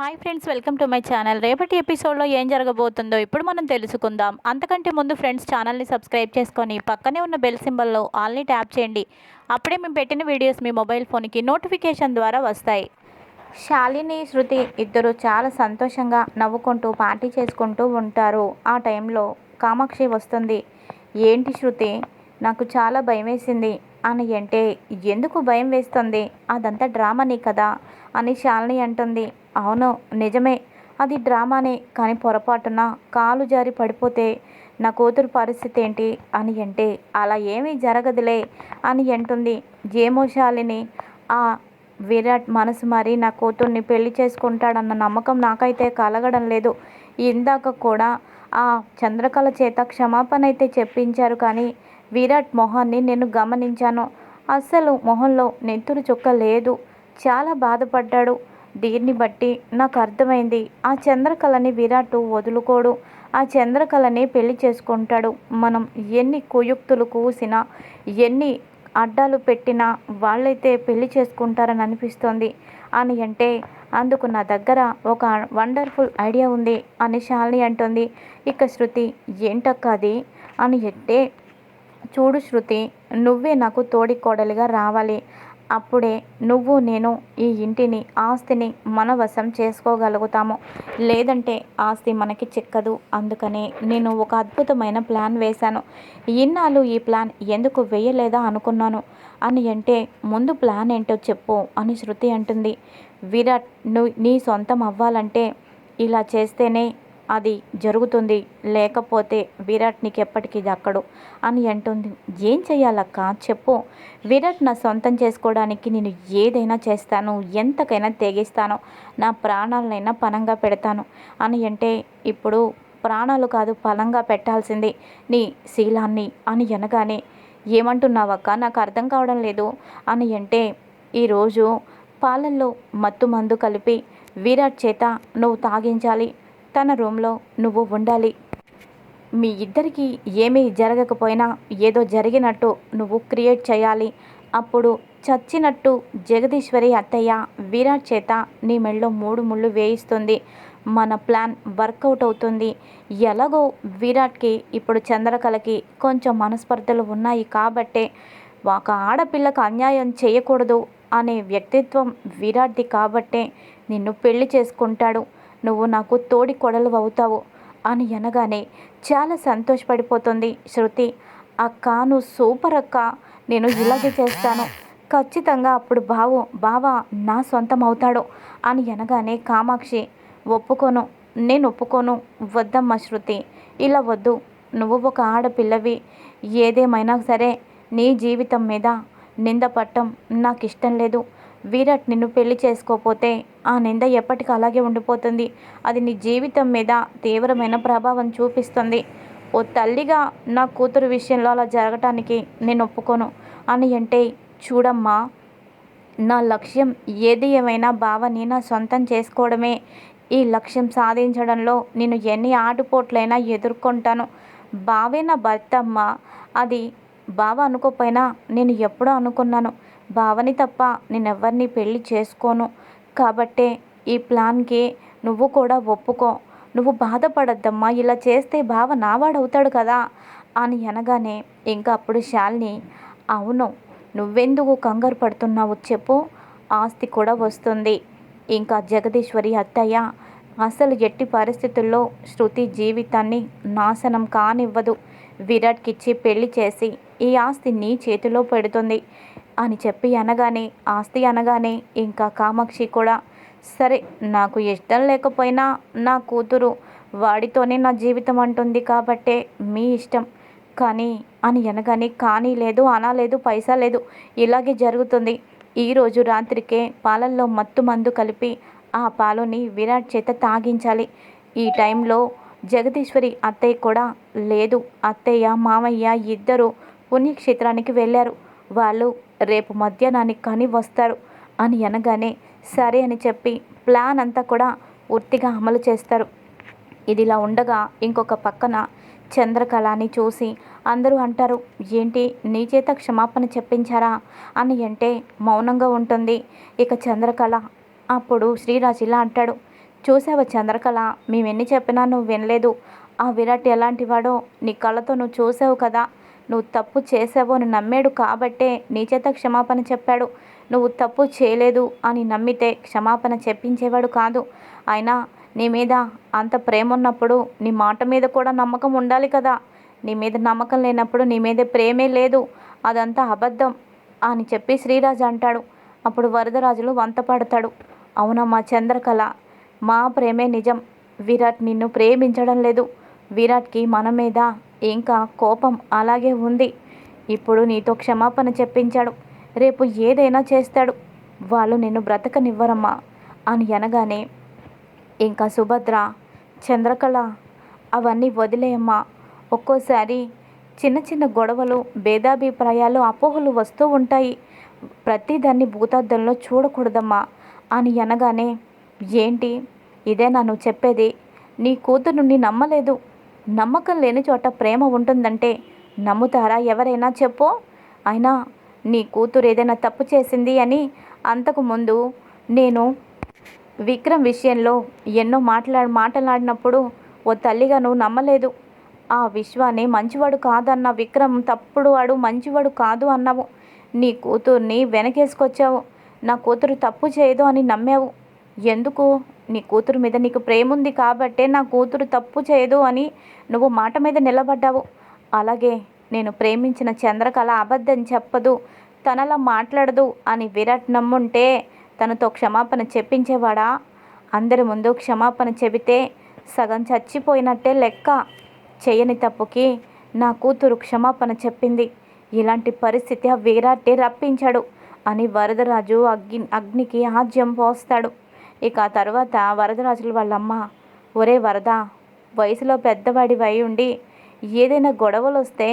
Hi friends welcome to my channel. రేపటి ఎపిసోడ్లో ఏం జరగబోతుందో ఇప్పుడు మనం తెలుసుకుందాం. అంతకంటే ముందు ఫ్రెండ్స్ ఛానల్ని సబ్స్క్రైబ్ చేసుకొని పక్కనే ఉన్న బెల్ సింబల్లో ఆల్ని ట్యాప్ చేయండి. అప్పుడే మేము పెట్టిన వీడియోస్ మీ మొబైల్ ఫోన్కి నోటిఫికేషన్ ద్వారా వస్తాయి. శాలిని శృతి ఇద్దరు చాలా సంతోషంగా నవ్వుకుంటూ పార్టీ చేసుకుంటూ ఉంటారు. ఆ టైంలో కామాక్షి వస్తుంది. ఏంటి శృతి? నాకు చాలా భయం వేసింది అని అంటే ఎందుకు భయం వేస్తుంది? అదంతా డ్రామానే కదా? అని శాలిని అంటుంది. అవును నిజమే. అది డ్రామానే కానీ పొరపాటున కాలు జారి పడిపోతే నా కూతురు పరిస్థితి ఏంటి? అని అంటే అలా ఏమీ జరగదులే అని అంటుంది. జేమో శాలిని ఆ విరాట్ మనసు మరి నా కూతుర్ని పెళ్ళి చేసుకుంటాడన్న నమ్మకం నాకైతే కలగడం లేదు. ఇందాక కూడా ఆ చంద్రకళ చేత క్షమాపణ అయితే చెప్పించారు కానీ విరాట్ మొహాన్ని నేను గమనించాను. అస్సలు మొహంలో నెత్తురు చుక్క లేదు. చాలా బాధపడ్డాడు. దీన్ని బట్టి నాకు అర్థమైంది. ఆ చంద్రకళని విరాట్ వదులుకోడు. ఆ చంద్రకళని పెళ్ళి చేసుకుంటాడు. మనం ఎన్ని కుయుక్తులు కూసినా ఎన్ని అడ్డాలు పెట్టినా వాళ్ళైతే పెళ్ళి చేసుకుంటారని అనిపిస్తోంది. అని అంటే అందుకు నా దగ్గర ఒక వండర్ఫుల్ ఐడియా ఉంది అని శాలిని అంటుంది. ఇక శృతి ఏంటక్క అది? అని అంటే చూడు శృతి నువ్వే నాకు తోడి కోడలిగా రావాలి. అప్పుడే నువ్వు నేను ఈ ఇంటిని ఆస్తిని మన వశం చేసుకోగలుగుతాము. లేదంటే ఆస్తి మనకి చిక్కదు. అందుకనే నేను ఒక అద్భుతమైన ప్లాన్ వేశాను. ఇన్నాళ్ళు ఈ ప్లాన్ ఎందుకు వేయలేదా అనుకున్నాను. అని అంటే ముందు ప్లాన్ ఏంటో చెప్పు అని శృతి అంటుంది. విరాట్ నువ్వు నీ సొంతం అవ్వాలంటే ఇలా చేస్తేనే అది జరుగుతుంది. లేకపోతే విరాట్ నీకు ఎప్పటికీ దక్కడు అని అంటుంది. ఏం చెయ్యాలక్క? చెప్పు. విరాట్ నా సొంతం చేసుకోవడానికి నేను ఏదైనా చేస్తాను. ఎంతకైనా తెగిస్తాను. నా ప్రాణాలనైనా పనంగా పెడతాను అని అంటే ఇప్పుడు ప్రాణాలు కాదు పలంగా పెట్టాల్సింది నీ శీలాన్ని అని అనగానే ఏమంటున్నావక్క? నాకు అర్థం కావడం లేదు అని అంటే ఈరోజు పాలల్లో మత్తు మందు కలిపి విరాట్ చేత నువ్వు తాగించాలి. తన రూమ్లో నువ్వు ఉండాలి. మీ ఇద్దరికి ఏమీ జరగకపోయినా ఏదో జరిగినట్టు నువ్వు క్రియేట్ చేయాలి. అప్పుడు చచ్చినట్టు జగదీశ్వరి అత్తయ్య విరాట్ చేత నీ మెళ్ళో మూడు ముళ్ళు వేయిస్తుంది. మన ప్లాన్ వర్కౌట్ అవుతుంది. ఎలాగో విరాట్కి ఇప్పుడు చంద్రకళకి కొంచెం మనస్పర్ధలు ఉన్నాయి కాబట్టే ఒక ఆడపిల్లకు అన్యాయం చేయకూడదు అనే వ్యక్తిత్వం విరాట్ది కాబట్టే నిన్ను పెళ్ళి చేసుకుంటాడు. నువ్వు నాకు తోడి కొడలు అవుతావు అని అనగానే చాలా సంతోషపడిపోతుంది శృతి. అక్క నువ్వు సూపర్ అక్క. నేను ఇలాగే చేస్తాను. ఖచ్చితంగా అప్పుడు బావు బావ నా సొంతం అవుతాడు అని అనగానే కామాక్షి ఒప్పుకోను నేను ఒప్పుకోను వద్దమ్మా శృతి. ఇలా వద్దు నువ్వు ఒక ఆడపిల్లవి. ఏదేమైనా సరే నీ జీవితం మీద నింద పట్టం నాకు ఇష్టం లేదు. విరాట్ నిన్ను పెళ్ళి చేసుకోపోతే ఆ నింద ఎప్పటికీ అలాగే ఉండిపోతుంది. అది నీ జీవితం మీద తీవ్రమైన ప్రభావం చూపిస్తుంది. ఓ తల్లిగా నా కూతురు విషయంలో అలా జరగటానికి నేను ఒప్పుకోను. అని అంటే చూడమ్మా నా లక్ష్యం ఏది ఏమైనా బావని నా సొంతం చేసుకోవడమే. ఈ లక్ష్యం సాధించడంలో నేను ఎన్ని ఆటుపోట్లైనా ఎదుర్కొంటాను. బావే నా భర్త అమ్మ. అది బావ అనుకోపోయినా నేను ఎప్పుడో అనుకున్నాను. భావని తప్ప నేనెవ్వరిని పెళ్ళి చేసుకోను. కాబట్టే ఈ ప్లాన్కి నువ్వు కూడా ఒప్పుకో. నువ్వు బాధపడద్దమ్మా ఇలా చేస్తే బావ నావాడవుతాడు కదా అని అనగానే ఇంకా అప్పుడు శాలిని అవును నువ్వెందుకు కంగారు పడుతున్నావు చెప్పు ఆస్తి కూడా వస్తుంది. ఇంకా జగదీశ్వరి అత్తయ్య అసలు ఎట్టి పరిస్థితుల్లో శృతి జీవితాన్ని నాశనం కానివ్వదు. విరాట్కిచ్చి పెళ్ళి చేసి ఈ ఆస్తి నీ చేతిలో పెడుతుంది. అని చెప్పి అనగానే ఆస్తి అనగానే ఇంకా కామాక్షి కూడా సరే నాకు ఇష్టం లేకపోయినా నా కూతురు వాడితోనే నా జీవితం అంటుంది కాబట్టే మీ ఇష్టం. కానీ అని అనగానే కానీ లేదు అనలేదు పైసా లేదు ఇలాగే జరుగుతుంది. ఈరోజు రాత్రికే పాలల్లో మత్తు మందు కలిపి ఆ పాలుని విరాట్ చేత తాగించాలి. ఈ టైంలో జగదీశ్వరి అత్తయ్య కూడా లేదు. అత్తయ్య మామయ్య ఇద్దరు పుణ్యక్షేత్రానికి వెళ్ళారు. వాళ్ళు రేపు మధ్యాహ్నానికి కానీ వస్తారు అని అనగానే సరే అని చెప్పి ప్లాన్ అంతా కూడా పూర్తిగా అమలు చేస్తారు. ఇదిలా ఉండగా ఇంకొక పక్కన చంద్రకళని చూసి అందరూ అంటారు ఏంటి నీ చేత క్షమాపణ చెప్పించారా? అని అంటే మౌనంగా ఉంటుంది. ఇక చంద్రకళ అప్పుడు శ్రీరాజ్ ఇలా అంటాడు చూసావా చంద్రకళ మేమెన్ని చెప్పినా నువ్వు వినలేదు. ఆ విరాట్ ఎలాంటి వాడో నీ కళ్ళతో నువ్వు చూసావు కదా. నువ్వు తప్పు చేసావు అని నమ్మాడు కాబట్టే నీ చేత క్షమాపణ చెప్పాడు. నువ్వు తప్పు చేయలేదు అని నమ్మితే క్షమాపణ చెప్పించేవాడు కాదు. అయినా నీ మీద అంత ప్రేమ ఉన్నప్పుడు నీ మాట మీద కూడా నమ్మకం ఉండాలి కదా. నీ మీద నమ్మకం లేనప్పుడు నీ మీద ప్రేమే లేదు. అదంతా అబద్ధం అని చెప్పి శ్రీరాజు అంటాడు. అప్పుడు వరదరాజులు వంత పడతాడు. అవునమ్మా చంద్రకళ? మా ప్రేమే నిజం. విరాట్ నిన్ను ప్రేమించడం లేదు. విరాట్కి మన మీద ఇంకా కోపం అలాగే ఉంది. ఇప్పుడు నీతో క్షమాపణ చెప్పించాడు. రేపు ఏదైనా చేస్తాడు. వాళ్ళు నిన్ను బ్రతకనివ్వరమ్మా అని అనగానే ఇంకా సుభద్ర చంద్రకళ అవన్నీ వదిలేయమ్మా. ఒక్కోసారి చిన్న చిన్న గొడవలు భేదాభిప్రాయాలు అపోహలు వస్తూ ఉంటాయి. ప్రతిదాన్ని భూతార్థంలో చూడకూడదమ్మా అని అనగానే ఏంటి? ఇదే నన్ను చెప్పేది. నీ కూతురు నీ నమ్మలేదు. నమ్మకం లేని చోట ప్రేమ ఉంటుందంటే నమ్ముతారా ఎవరైనా చెప్పు. అయినా నీ కూతురు ఏదైనా తప్పు చేసింది అని అంతకుముందు నేను విక్రమ్ విషయంలో ఎన్నో మాట్లా మాట్లాడినప్పుడు ఓ తల్లిగా నువ్వు నమ్మలేదు. ఆ విశ్వాన్ని మంచివాడు కాదన్న విక్రమ్ తప్పుడు వాడు మంచివాడు కాదు అన్నావు. నీ కూతుర్ని వెనకేసుకొచ్చావు. నా కూతురు తప్పు చేయదు అని నమ్మావు. ఎందుకు నీ కూతురు మీద నీకు ప్రేమ ఉంది కాబట్టే నా కూతురు తప్పు చేయదు అని నువ్వు మాట మీద నిలబడ్డావు. అలాగే నేను ప్రేమించిన చంద్రకళ అబద్ధం చెప్పదు తనలా మాట్లాడదు అని విరాట్ నమ్ముంటే తనతో క్షమాపణ చెప్పించేవాడా? అందరి ముందు క్షమాపణ చెబితే సగం చచ్చిపోయినట్టే లెక్క. చేయని తప్పుకి నా కూతురు క్షమాపణ చెప్పింది. ఇలాంటి పరిస్థితి ఆ వీరాటే రప్పించాడు అని వరదరాజు అగ్ని అగ్నికి ఆజ్యం పోస్తాడు. ఇక ఆ తర్వాత వరదరాజుల వాళ్ళమ్మ ఒరే వరద వయసులో పెద్దవాడి వై ఉండి ఏదైనా గొడవలు వస్తే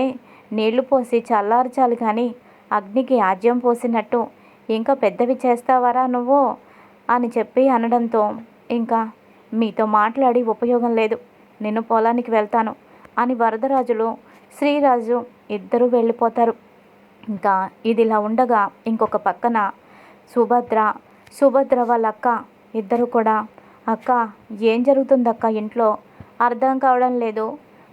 నీళ్ళు పోసి చల్లార్చాలి కానీ అగ్నికి ఆజ్యం పోసినట్టు ఇంకా పెద్దవి చేస్తావరా నువ్వు? అని చెప్పి అనడంతో ఇంకా మీతో మాట్లాడి ఉపయోగం లేదు నేను పొలానికి వెళ్తాను అని వరదరాజులు శ్రీరాజు ఇద్దరూ వెళ్ళిపోతారు. ఇంకా ఇదిలా ఉండగా ఇంకొక పక్కన సుభద్ర సుభద్ర వాళ్ళ అక్క ఇద్దరు కూడా. అక్క ఏం జరుగుతుందక్క ఇంట్లో? అర్థం కావడం లేదు.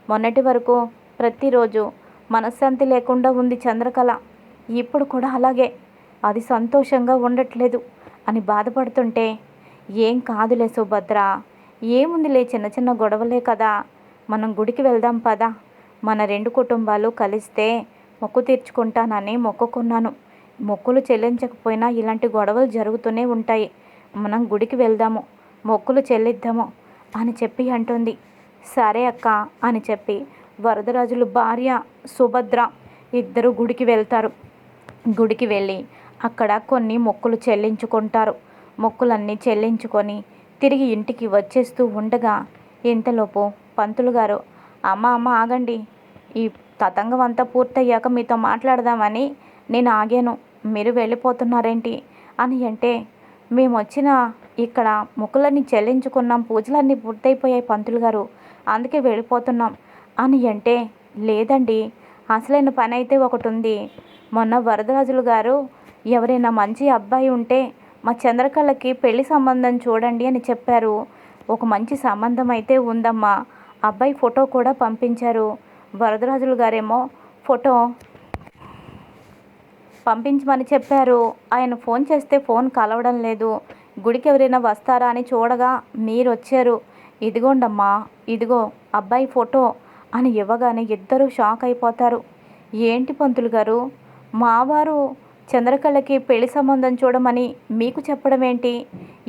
మొన్నటి వరకు ప్రతిరోజు మనశ్శాంతి లేకుండా ఉంది చంద్రకళ. ఇప్పుడు కూడా అలాగే. అది సంతోషంగా ఉండట్లేదు అని బాధపడుతుంటే ఏం కాదులే సుభద్ర. ఏముందిలే చిన్న చిన్న గొడవలే కదా. మనం గుడికి వెళ్దాం పదా. మన రెండు కుటుంబాలు కలిస్తే మొక్కు తీర్చుకుంటానని మొక్కుకున్నాను. మొక్కులు చెల్లించకపోయినా ఇలాంటి గొడవలు జరుగుతూనే ఉంటాయి. మనం గుడికి వెళ్దాము మొక్కులు చెల్లిద్దాము అని చెప్పి అంటుంది. సరే అక్క అని చెప్పి వరదరాజులు భార్య సుభద్ర ఇద్దరు గుడికి వెళ్తారు. గుడికి వెళ్ళి అక్కడ కొన్ని మొక్కులు చెల్లించుకుంటారు. మొక్కులన్నీ చెల్లించుకొని తిరిగి ఇంటికి వచ్చేస్తూ ఉండగా ఇంతలోపు పంతులు గారు అమ్మ అమ్మ ఆగండి. ఈ తతంగం అంతా పూర్తయ్యాక మీతో మాట్లాడదామని నేను ఆగాను. మీరు వెళ్ళిపోతున్నారేంటి? అని అంటే మేము వచ్చిన ఇక్కడ మొక్కులన్నీ చెల్లించుకున్నాం పూజలన్నీ పూర్తయిపోయాయి పంతులు గారు. అందుకే వెళ్ళిపోతున్నాం. అని అంటే లేదండి అసలైన పని అయితే ఒకటి ఉంది మొన్న వరదరాజులు గారు ఎవరైనా మంచి అబ్బాయి ఉంటే మా చంద్రకళకి పెళ్ళి సంబంధం చూడండి అని చెప్పారు. ఒక మంచి సంబంధం అయితే ఉందమ్మా. అబ్బాయి ఫోటో కూడా పంపించారు. వరదరాజులు గారేమో ఫోటో పంపించమని చెప్పారు. ఆయన ఫోన్ చేస్తే ఫోన్ కలవడం లేదు. గుడికి ఎవరైనా వస్తారా అని చూడగా మీరు వచ్చారు ఇదిగోండమ్మా ఇదిగో అబ్బాయి ఫోటో అని ఇవ్వగానే ఇద్దరూ షాక్ అయిపోతారు. ఏంటి పంతులు గారు? మావారు చంద్రకళకి పెళ్ళి సంబంధం చూడమని మీకు చెప్పడం ఏంటి?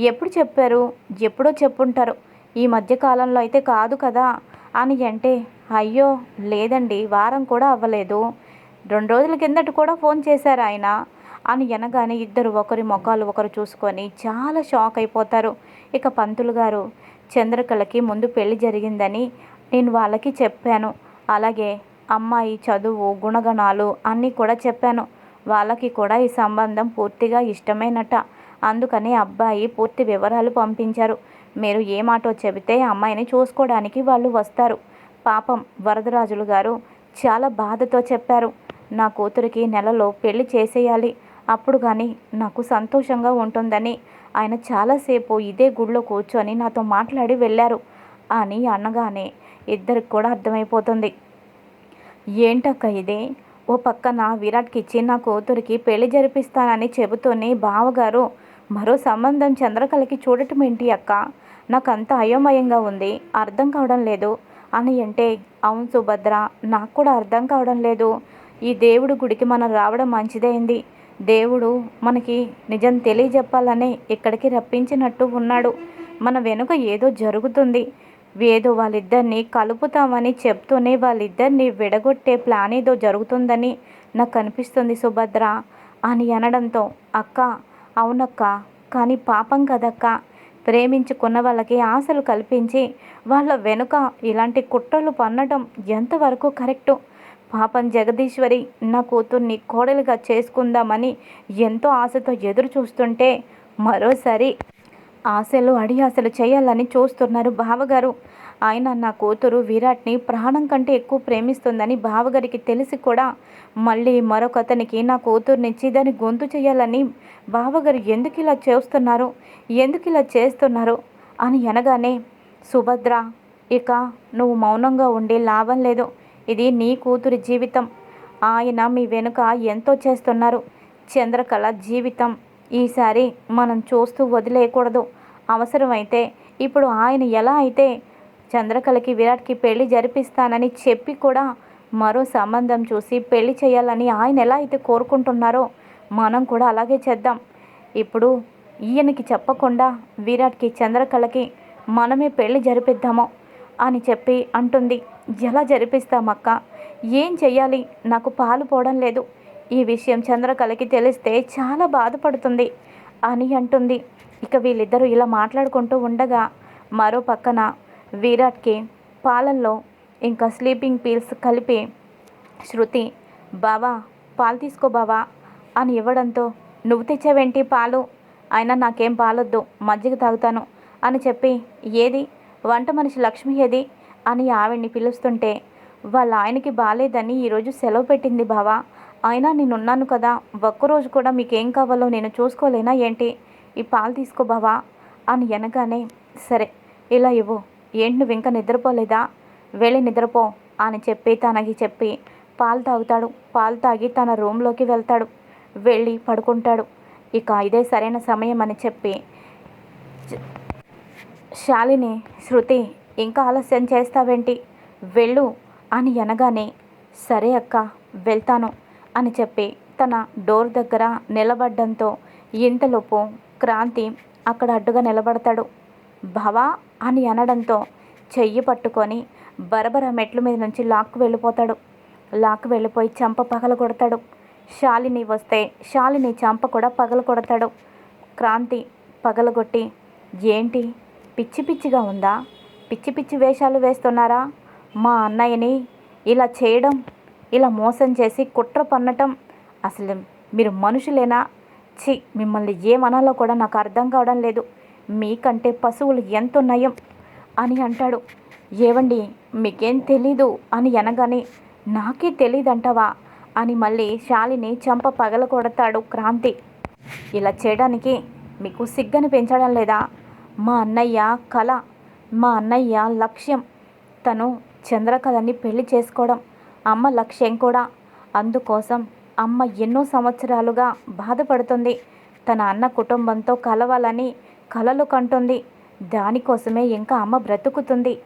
ఎప్పుడు చెప్పారు? ఎప్పుడో చెప్పుంటారు. ఈ మధ్య కాలంలో అయితే కాదు కదా అని అంటే అయ్యో లేదండి వారం కూడా అవ్వలేదు. రెండు రోజుల కిందట కూడా ఫోన్ చేశారు ఆయన. అని అనగానే ఇద్దరు ఒకరి ముఖాలు ఒకరు చూసుకొని చాలా షాక్ అయిపోతారు. ఇక పంతులు గారు చంద్రకళకి ముందు పెళ్ళి జరిగిందని నేను వాళ్ళకి చెప్పాను. అలాగే అమ్మాయి చదువు గుణగణాలు అన్నీ కూడా చెప్పాను. వాళ్ళకి కూడా ఈ సంబంధం పూర్తిగా ఇష్టమైనట. అందుకని అబ్బాయి పూర్తి వివరాలు పంపించారు. మీరు ఏ మాటో చెబితే అమ్మాయిని చూసుకోవడానికి వాళ్ళు వస్తారు. పాపం వరదరాజులు గారు చాలా బాధతో చెప్పారు. నా కూతురికి నెలలో పెళ్ళి చేసేయాలి. అప్పుడు కానీ నాకు సంతోషంగా ఉంటుందని ఆయన చాలాసేపు ఇదే గుడిలో కూర్చొని నాతో మాట్లాడి వెళ్ళారు. అని అనగానే ఇద్దరికి కూడా అర్థమైపోతుంది. ఏంటక్క ఇది? ఓ పక్కన విరాట్కి ఇచ్చి నా కూతురికి పెళ్ళి జరిపిస్తానని చెబుతూనే బావగారు మరో సంబంధం చంద్రకళకి చూడటం ఏంటి అక్క? నాకంత అయోమయంగా ఉంది అర్థం కావడం లేదు. అని అంటే అవును సుభద్ర నాకు కూడా అర్థం కావడం లేదు. ఈ దేవుడు గుడికి మనం రావడం మంచిదైంది. దేవుడు మనకి నిజం తెలియజెప్పాలనే ఇక్కడికి రప్పించినట్టు ఉన్నాడు. మన వెనుక ఏదో జరుగుతుంది. ఏదో వాళ్ళిద్దరిని కలుపుతామని చెప్తూనే వాళ్ళిద్దరిని విడగొట్టే ప్లాన్ ఏదో జరుగుతుందని నాకు అనిపిస్తుంది సుభద్ర అని అనడంతో అక్క అవునక్క కానీ పాపం కదక్క? ప్రేమించుకున్న వాళ్ళకి ఆశలు కల్పించి వాళ్ళ వెనుక ఇలాంటి కుట్రలు పన్నడం ఎంతవరకు కరెక్టు? పాపం జగదీశ్వరి నా కూతుర్ని కోడలిగా చేసుకుందామని ఎంతో ఆశతో ఎదురు చూస్తుంటే మరోసారి ఆశలు అడి ఆశలు చేయాలని చూస్తున్నారు బావగారు. ఆయన నా కూతురు విరాట్ని ప్రాణం కంటే ఎక్కువ ప్రేమిస్తుందని బావగారికి తెలిసి కూడా మళ్ళీ మరొకతనికి నా కూతుర్నిచ్చి దాన్ని గొంతు చేయాలని బావగారు ఎందుకు ఇలా చేస్తున్నారు? ఎందుకు ఇలా చేస్తున్నారు? అని అనగానే సుభద్ర ఇక నువ్వు మౌనంగా ఉండి లాభం లేదు. ఇది నీ కూతురి జీవితం. ఆయన మీ వెనుక ఎంతో చేస్తున్నారు. చంద్రకళ జీవితం. ఈసారి మనం చూస్తూ వదిలేయకూడదు. అవసరమైతే ఇప్పుడు ఆయన ఎలా అయితే చంద్రకళకి విరాట్కి పెళ్ళి జరిపిస్తానని చెప్పి కూడా మరో సంబంధం చూసి పెళ్ళి చేయాలని ఆయన ఎలా అయితే కోరుకుంటున్నారో మనం కూడా అలాగే చేద్దాం. ఇప్పుడు ఈయనకి చెప్పకుండా విరాట్కి చంద్రకళకి మనమే పెళ్ళి జరిపిద్దాము. అని చెప్పి అంటుంది. ఎలా జరిపిస్తామక్క ఏం చెయ్యాలి? నాకు పాలు పోవడం లేదు. ఈ విషయం చంద్రకళకి తెలిస్తే చాలా బాధపడుతుంది అని అంటుంది. ఇక వీళ్ళిద్దరూ ఇలా మాట్లాడుకుంటూ ఉండగా మరో పక్కన విరాట్కి పాలల్లో ఇంకా స్లీపింగ్ పీల్స్ కలిపి శృతి బావా పాలు తీసుకో బావా అని ఇవ్వడంతో నువ్వు తెచ్చావేంటి పాలు? అయినా నాకేం పాలొద్దు మజ్జిగ తాగుతాను అని చెప్పి ఏది? వంట మనిషి లక్ష్మి ఏది? అని ఆవిడ్ని పిలుస్తుంటే వాళ్ళ ఆయనకి బాలేదని ఈరోజు సెలవు పెట్టింది బావా. అయినా నేనున్నాను కదా. ఒక్కరోజు కూడా మీకేం కావాలో నేను చూసుకోలేనా ఏంటి? ఈ పాలు తీసుకో బావా. అని అనగానే సరే ఇలా ఇవ్వు. ఏంటి నువ్వు ఇంకా నిద్రపోలేదా? వెళ్ళి నిద్రపో అని చెప్పి తనకి చెప్పి పాలు తాగుతాడు. పాలు తాగి తన రూమ్లోకి వెళ్తాడు. వెళ్ళి పడుకుంటాడు. ఇక ఇదే సరైన సమయం అని చెప్పి శాలిని శృతి ఇంకా ఆలస్యం చేస్తావేంటి? వెళ్ళు అని అనగానే సరే అక్క వెళ్తాను అని చెప్పి తన డోర్ దగ్గర నిలబడ్డంతో ఇంతలోపు క్రాంతి అక్కడ అడ్డుగా నిలబడతాడు. భవా అని అనడంతో చెయ్యి పట్టుకొని బరబర మెట్ల మీద నుంచి లాక్కు వెళ్ళిపోతాడు. లాక్కు వెళ్ళిపోయి చంప పగల కొడతాడు. శాలిని వస్తే శాలిని చంప కూడా పగల కొడతాడు. క్రాంతి పగలగొట్టి ఏంటి? పిచ్చి పిచ్చిగా ఉందా? పిచ్చి పిచ్చి వేషాలు వేస్తున్నారా? మా అన్నయ్యని ఇలా చేయడం ఇలా మోసం చేసి కుట్ర పన్నటం అసలు మీరు మనుషులేనా? ఛీ మిమ్మల్ని ఏమనాలో కూడా నాకు అర్థం కావడం లేదు. మీకంటే పశువులు ఎంత నయం అని అంటాడు. ఏవండి మీకేం తెలీదు అని అనగానే నాకే తెలీదంటావా అని మళ్ళీ శాలిని చంప పగల కొడతాడు క్రాంతి. ఇలా చేయడానికి మీకు సిగ్గని పెంచడం లేదా? మా అన్నయ్య కళ మా అన్నయ్య లక్ష్యం. తను చంద్రకళని పెళ్ళి చేసుకోవడం అమ్మ లక్ష్యం కూడా. అందుకోసం అమ్మ ఎన్నో సంవత్సరాలుగా బాధపడుతుంది. తన అన్న కుటుంబంతో కలవాలని కలలు కంటుంది. దానికోసమే ఇంకా అమ్మ బ్రతుకుతుంది.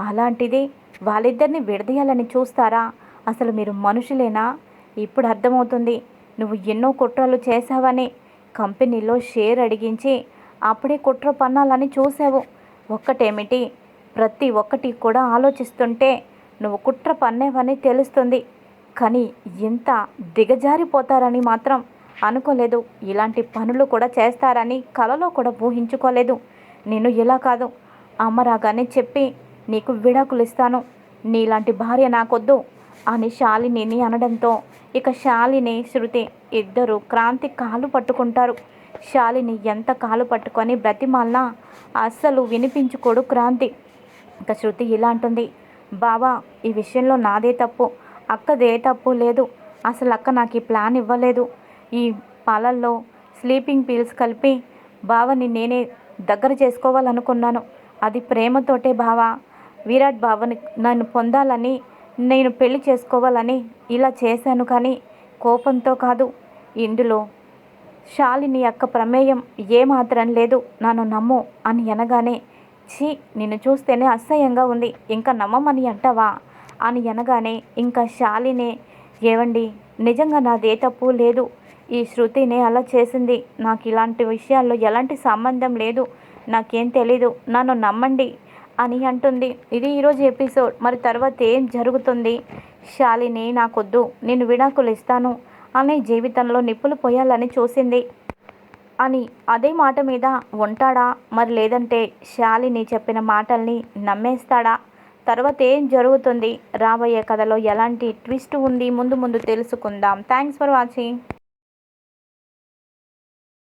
అలాంటిది వాళ్ళిద్దరిని విడదీయాలని చూస్తారా? అసలు మీరు మనుషులేనా? ఇప్పుడు అర్థమవుతుంది. నువ్వు ఎన్నో కుట్రలు చేశావని కంపెనీలో షేర్ అడిగించి అప్పుడే కుట్ర పన్నాలని చూసావు. ఒక్కటేమిటి? ప్రతి ఒక్కటి కూడా ఆలోచిస్తుంటే నువ్వు కుట్ర పన్నేవని తెలుస్తుంది. కానీ ఇంత దిగజారిపోతారని మాత్రం అనుకోలేదు. ఇలాంటి పనులు కూడా చేస్తారని కలలో కూడా ఊహించుకోలేదు. నేను ఇలా కాదు. అమ్మరాగానే చెప్పి నీకు విడాకులు ఇస్తాను నీలాంటి భార్య నాకొద్దు అని శాలినిని అనడంతో ఇక శాలిని శృతి ఇద్దరు క్రాంతి కాలు పట్టుకుంటారు. శాలిని ఎంత కాలు పట్టుకొని బ్రతిమాలినా అస్సలు వినిపించుకోడు క్రాంతి. ఇక శృతి ఇలా అంటుంది బావా ఈ విషయంలో నాదే తప్పు అక్కదే తప్పు లేదు. అసలు అక్క నాకు ఈ ప్లాన్ ఇవ్వలేదు. ఈ పాలల్లో స్లీపింగ్ పీల్స్ కలిపి బావని నేనే దగ్గర చేసుకోవాలనుకున్నాను. అది ప్రేమతోటే బావ. విరాట్ బావని నన్ను పొందాలని నేను పెళ్ళి చేసుకోవాలని ఇలా చేశాను కానీ కోపంతో కాదు. ఇందులో శాలిని యొక్క ప్రమేయం ఏమాత్రం లేదు. నన్ను నమ్ము అని అనగానే ఛీ నిన్ను చూస్తేనే అసహ్యంగా ఉంది. ఇంకా నమ్మమని అంటావా? అని అనగానే ఇంకా శాలిని ఏవండి నిజంగా నాదే తప్పు లేదు. ఈ శృతినే అలా చేసింది. నాకు ఇలాంటి విషయాల్లో ఎలాంటి సంబంధం లేదు. నాకేం తెలీదు. నన్ను నమ్మండి అని అంటుంది. ఇది ఈరోజు ఎపిసోడ్. మరి తర్వాత ఏం జరుగుతుంది? శాలిని నాకొద్దు. నేను విడాకులు ఇస్తాను. అనే జీవితంలో నిప్పులు పోయాలని చూసింది. అని అదే మాట మీద ఉంటాడా? మరి లేదంటే శాలిని చెప్పిన మాటల్ని నమ్మేస్తాడా? తర్వాత ఏం జరుగుతుంది? రాబోయే కథలో ఎలాంటి ట్విస్ట్ ఉంది? ముందు ముందు తెలుసుకుందాం. Thanks for watching.